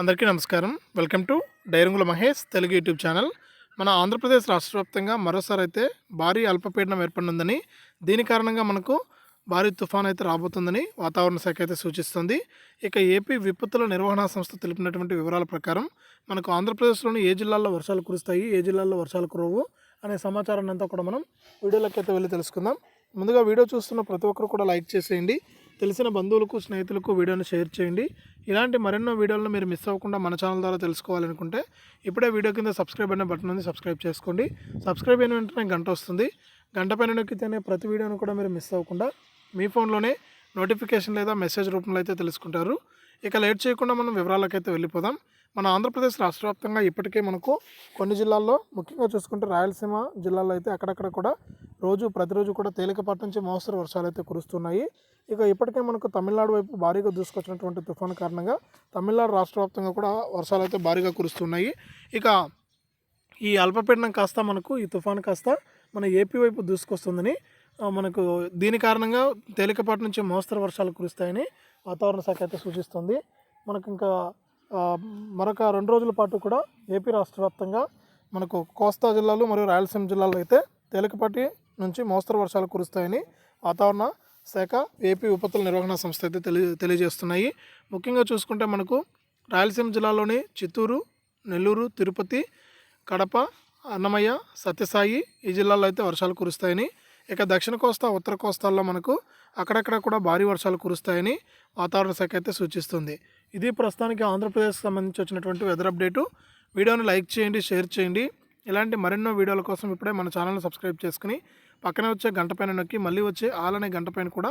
అందరికీ నమస్కారం. Welcome to Dairangula Mahesh Telugu YouTube channel. మన ఆంధ్రప్రదేశ్ రాష్ట్ర వ్యాప్తంగా మరోసారి అయితే భారీ అల్పపీడనం ఏర్పడినందని దీని కారణంగా మనకు భారీ తుఫాన్ అయితే రాబోతుందని వాతావరణ శాఖ అయితే సూచిస్తుంది. ఇక ఏపీ విపత్తుల నిర్వహణ సంస్థ తెలిపినటువంటి వివరాల ప్రకారం మనకు ఆంధ్రప్రదేశ్లోని ఏ జిల్లాల్లో వర్షాలు కురుస్తాయి ఏ జిల్లాల్లో వర్షాలు కురవు అనే సమాచారాన్ని అంతా కూడా మనం వీడియోలోకి అయితే వెళ్ళి తెలుసుకుందాం. ముందుగా వీడియో చూస్తున్న ప్రతి ఒక్కరు కూడా లైక్ చేసేయండి. తెలిసిన బంధువులకు స్నేహితులకు వీడియోను షేర్ చేయండి. ఇలాంటి మరెన్నో వీడియోలను మీరు మిస్ అవ్వకుండా మన ఛానల్ ద్వారా తెలుసుకోవాలనుకుంటే ఇప్పుడే వీడియో కింద సబ్స్క్రైబ్ అనే బటన్ ఉంది సబ్స్క్రైబ్ చేసుకోండి. సబ్స్క్రైబ్ అయిన వెంటనే గంట వస్తుంది. గంట పైన నొక్కితేనే ప్రతి వీడియోను కూడా మీరు మిస్ అవ్వకుండా మీ ఫోన్లోనే నోటిఫికేషన్ లేదా మెసేజ్ రూపంలో అయితే తెలుసుకుంటారు. ఇక లేట్ చేయకుండా మనం వివరాలకైతే వెళ్ళిపోదాం. మన ఆంధ్రప్రదేశ్ రాష్ట్ర వ్యాప్తంగా ఇప్పటికే మనకు కొన్ని జిల్లాల్లో ముఖ్యంగా చూసుకుంటే రాయలసీమ జిల్లాలో అయితే అక్కడక్కడ కూడా రోజు ప్రతిరోజు కూడా తేలికపాటి నుంచి మోస్తరు వర్షాలు అయితే కురుస్తున్నాయి. ఇక ఇప్పటికే మనకు తమిళనాడు వైపు భారీగా దూసుకొచ్చినటువంటి తుఫాను కారణంగా తమిళనాడు రాష్ట్ర వ్యాప్తంగా కూడా వర్షాలు అయితే భారీగా కురుస్తున్నాయి. ఇక ఈ అల్పపీడనం కాస్త మనకు ఈ తుఫాను కాస్త మన ఏపీ వైపు దూసుకొస్తుందని మనకు దీని కారణంగా తేలికపాటి నుంచి మోస్తరు వర్షాలు కురుస్తాయని వాతావరణ శాఖ అయితే సూచిస్తుంది. మనకు ఇంకా మరొక రెండు రోజుల పాటు కూడా ఏపీ రాష్ట్ర వ్యాప్తంగా మనకు కోస్తా జిల్లాలు మరియు రాయలసీమ జిల్లాలో అయితే తేలికపాటి నుంచి మోస్తరు వర్షాలు కురుస్తాయని వాతావరణ శాఖ ఏపీ విపత్తుల నిర్వహణ సంస్థ అయితే తెలియ తెలియజేస్తున్నాయి. ముఖ్యంగా చూసుకుంటే మనకు రాయలసీమ జిల్లాలోని చిత్తూరు నెల్లూరు తిరుపతి కడప అన్నమయ్య సత్యసాయి ఈ జిల్లాల్లో అయితే వర్షాలు కురుస్తాయని ఇక దక్షిణ కోస్తా ఉత్తర కోస్తాల్లో మనకు అక్కడక్కడ కూడా భారీ వర్షాలు కురుస్తాయని వాతావరణ శాఖ అయితే సూచిస్తుంది. ఇది ప్రస్తుతానికి ఆంధ్రప్రదేశ్కి సంబంధించి వచ్చినటువంటి వెదర్ అప్డేటు. వీడియోని లైక్ చేయండి షేర్ చేయండి. ఇలాంటి మరెన్నో వీడియోల కోసం ఇప్పుడే మన ఛానల్ని సబ్స్క్రైబ్ చేసుకుని పక్కనే వచ్చే గంట పైన నొక్కి మళ్ళీ వచ్చే ఆల్ అనే గంట పైన కూడా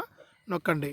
నొక్కండి.